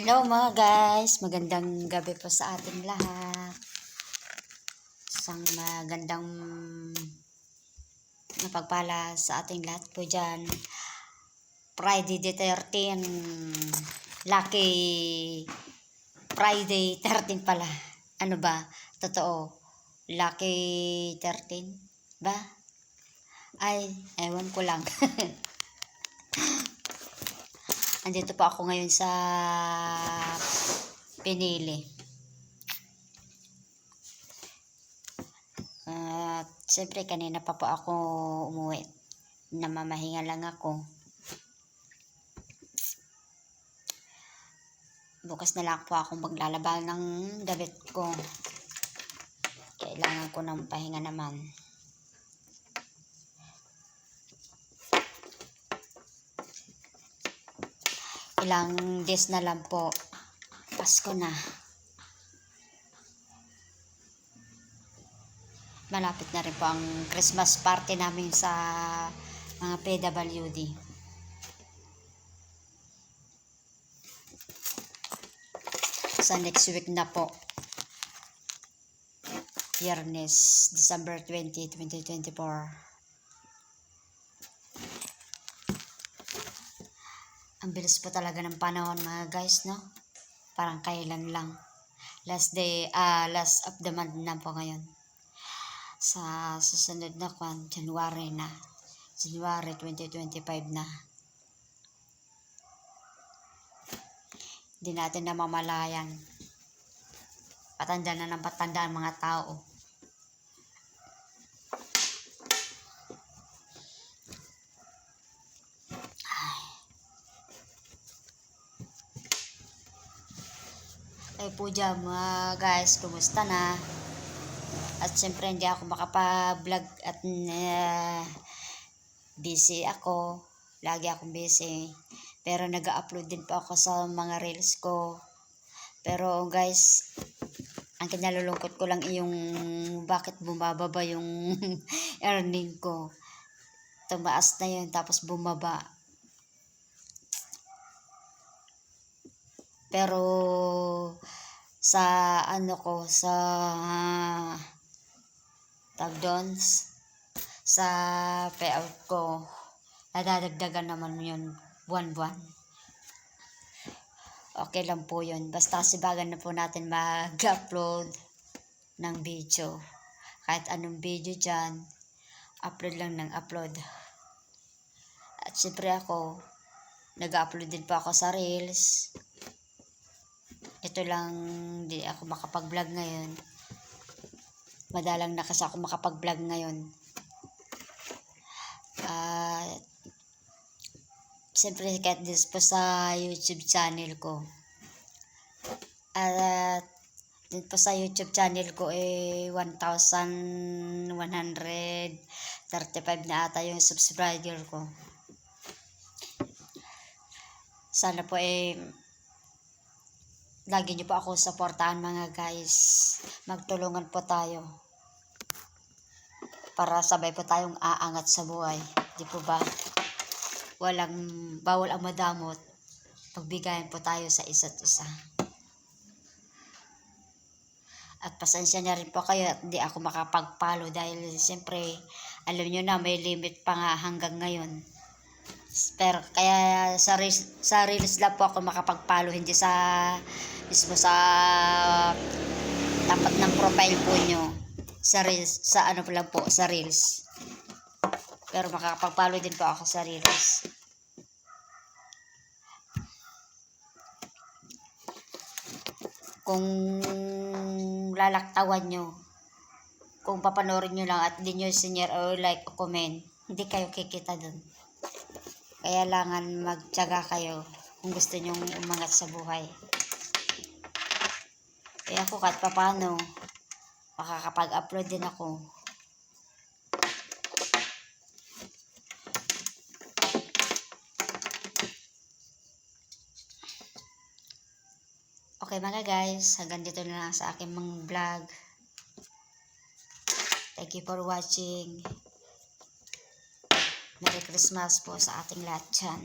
Hello mga guys, magandang gabi po sa ating lahat. Isang magandang napagpala sa ating lahat po dyan. Friday the 13, lucky Friday 13 pala. Ano ba? Totoo. Lucky 13 ba? Ay, ewan ko lang. Andito po ako ngayon sa Pinili. At siyempre kanina pa po ako umuwi. Namamahinga lang ako. Bukas na lang po ako maglalaba ng damit ko. Kailangan ko ng pahinga naman. Ilang days na lang po. Pasko na. Malapit na rin po ang Christmas party namin sa mga PWD sa next week na po. Biyernes, December 20, 2024 Ang bilis po talaga ng panahon mga guys, no? Parang kailan lang. Last day, ah, last of the month na po ngayon. Sa susunod na kwan, January na. January 2025 na. Hindi natin namamalayan. Patanda na ng patanda ang mga tao. Kayo po dyan mga guys, kumusta na? At syempre hindi ako makapag-vlog at uh, busy ako. Lagi akong busy. Pero nag-upload din po ako sa mga reels ko. Pero guys, ang kinalulungkot ko lang yung bakit bumababa yung earning ko. Tumaas na yun tapos bumaba. Pero sa ano ko sa tag doon sa payout ko nadadagdagan naman yun buwan-buwan. Okay lang po yun. Basta sibagan na po natin mag-upload ng video. Kahit anong video dyan, upload lang ng upload. At syempre ako, nag-upload din po ako sa Reels ito lang di ako makapag-vlog ngayon. Madalang na kasi ako makapag-vlog ngayon. At uh, siyempre kahit this po sa youtube channel ko. At din po sa youtube channel ko eh 1,135 na ata yung subscriber ko. Sana po eh lagi niyo po ako supportahan mga guys. Magtulungan po tayo. Para sabay po tayong aangat sa buhay. Di po ba? Walang bawal ang madamot. Pagbigayan po tayo sa isa't isa. At pasensya na rin po kayo at hindi ako makapagpalo dahil siyempre alam niyo na may limit pa nga hanggang ngayon. Pero kaya sa reels, sa reels lang po ako makapagpalo hindi sa mismo sa tapat ng profile po nyo sa reels, sa ano po lang po, sa reels. Pero makakapagpalo din po ako sa reels. Kung lalaktawan nyo, kung papanoorin nyo lang at hindi nyo senior or like o comment, hindi kayo kikita dun. Kaya langan magtyaga kayo kung gusto nyong umangat sa buhay. Kaya ako kahit papano, makakapag-upload din ako. Okay mga guys, hanggang dito na lang sa aking mga vlog. Thank you for watching. Merry Christmas po sa ating lahat dyan.